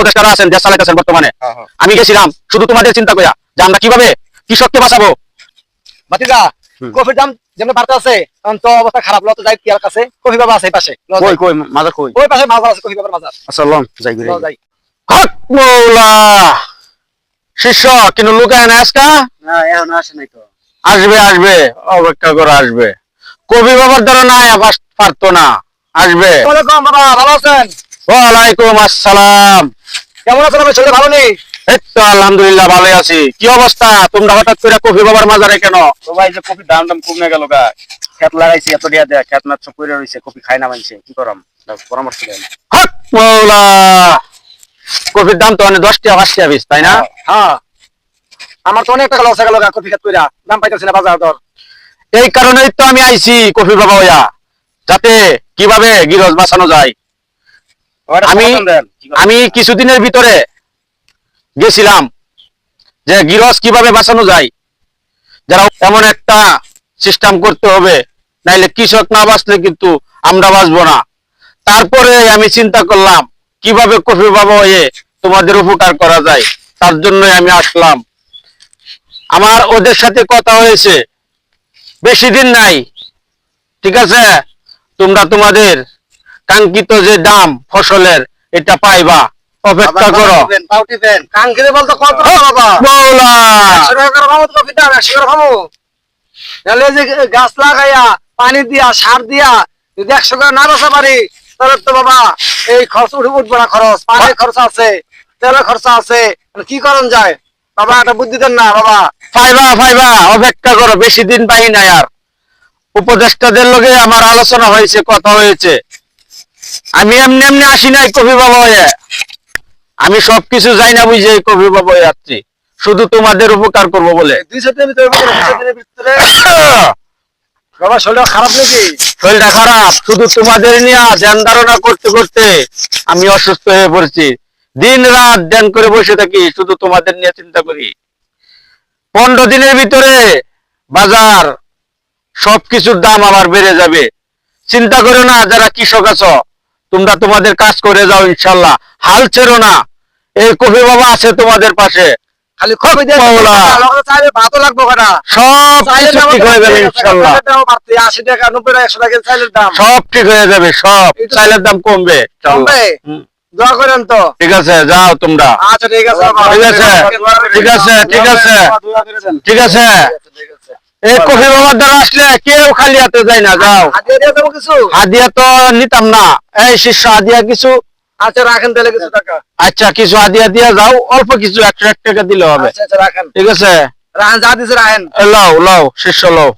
উপদেষ্টারা আছেন দেশ চালাইতেছেন বর্তমানে। আমি গেছিলাম শুধু তোমাদের চিন্তা কইরা। যে আমরা কীভাবে কৃষককে বাঁচাবো? ভাতিজা কফির দাম যেমন বাড়তে আছে তখন তো অবস্থা খারাপ। লত যাই কিয়ার কাছে। কফি বাবা আছে পাশে কই কই মাজার কই? ওই পাশে মাছ আছে কফি বাবার মাছ আচ্ছা লম যাই ঘুরে যাই। হক মৌলা! শিষ্য কিন্তু লুকায় না আজকা? না এখন আসে নাই তো। আসবে আসবে অপেক্ষা করে আসবে। কবি বাবার দ্বারা না আবাস পারতো না। আসবে। বাবা ভালো আছেন ওয়ালাইকুম আসসালাম। কেমন আছেন আমার শরীর ভালো নেই? তো আলহামদুলিল্লাহ ভালো আছি। কি অবস্থা? তোমরা হঠাৎ করে কফি বাবার মাজারে কেন? তো ভাই যে কপি দাম দাম কমে গেল গা। খেত লাগাইছি এত দিয়া দেয়া খেত সব করে রয়েছে কপি খাই না মানছে। কি করাম? পরামর্শ দেন। হক মৌলা! কফির দাম তো অনেক দশ টাকা পাঁচ টাকা পিস তাই না? হ্যাঁ আমার তো অনেক টাকা লস হয়ে গেল কফি খেত কইরা দাম পাইতেছি না বাজার দর। এই কারণেই তো আমি আইছি কফি বাবা হইয়া। যাতে কীভাবে গিরজ বাঁচানো যায়। আমি-? আমি কিছুদিনের ভিতরে গেছিলাম যে গিরস কীভাবে বাঁচানো যায় যারা এমন একটা সিস্টেম করতে হবে নাইলে কৃষক না বাঁচলে কিন্তু আমরা বাঁচবো না। তারপরে আমি চিন্তা করলাম কীভাবে কফি বাবা হয়ে তোমাদের উপকার করা যায় তার জন্য আমি আসলাম। আমার ওদের সাথে কথা হয়েছে বেশি দিন নাই ঠিক আছে? তোমরা তোমাদের কাঙ্ক্ষিত যে দাম ফসলের এটা পাইবা। অপেক্ষা করো। পাউটি বলতো কত টাকা বাবা? মৌলা একশো টাকা করে খাব তো কফি দাম একশো করে খাব নাহলে যে গাছ লাগাইয়া পানি দিয়া সার দিয়া যদি একশো করে না বসা পারি তাহলে তো বাবা এই খরচ উঠে উঠবো না খরচ। পানির খরচ আছে তেলের খরচ আছে। কি করণ যায়? বাবা একটা বুদ্ধি দেন না বাবা। ফাইবা ফাইবা অপেক্ষা করো বেশি দিন পাই না আর। উপদেষ্টাদের লগে আমার আলোচনা হয়েছে কথা হয়েছে। আমি এমনি এমনি আসি নাই কফি বাবা আমি সবকিছু যাই না বুঝে কফি বাবা যাচ্ছি শুধু তোমাদের উপকার করব বলে। বাবা শরীরটা খারাপ নাকি? শরীরটা খারাপ। শুধু তোমাদের নিয়ে ধ্যান ধারণা করতে করতে আমি অসুস্থ হয়ে পড়ছি। দিন রাত ধ্যান করে বসে থাকি শুধু তোমাদের নিয়ে চিন্তা করি। পনেরো দিনের ভিতরে বাজার সবকিছুর দাম আবার বেড়ে যাবে। চিন্তা করো না যারা কৃষক আছো তোমরা তোমাদের কাজ করে যাও ইনশাল্লাহ। হাল ছেড়ো না। এই কফি বাবা আছে তোমাদের পাশে। খালি খবর দিয়ে ভাতও লাগবো কটা সব চাইলের কিছু দাম ঠিক হয়ে যাবে ইনশাল্লাহ। আশি টাকা নব্বই টাকা একশো টাকা চাইলের দাম। সব ঠিক হয়ে যাবে সব। চাইলের দাম কমবে। দোয়া করেন তো। ঠিক আছে যাও তোমরা। আচ্ছা ঠিক আছে। ঠিক আছে, ঠিক আছে, ঠিক আছে। দোয়া করে দেন। ঠিক আছে এই কফি বাবার দ্বারা আসলে কেউ খালি হাতে যায় না যাও। হাতিয়ে দিয়ে দেবো কিছু? হাদিয়া তো নিতাম না। এই শিষ্য হাদিয়া কিছু? আচ্ছা রাখেন তাহলে কিছু টাকা। আচ্ছা কিছু হাদিয়া দিয়া যাও অল্প কিছু একশো এক টাকা দিলে হবে। আচ্ছা আচ্ছা রাখেন। ঠিক আছে? রাখেন যা দিছে রাখেন। লও লও শিষ্য লও।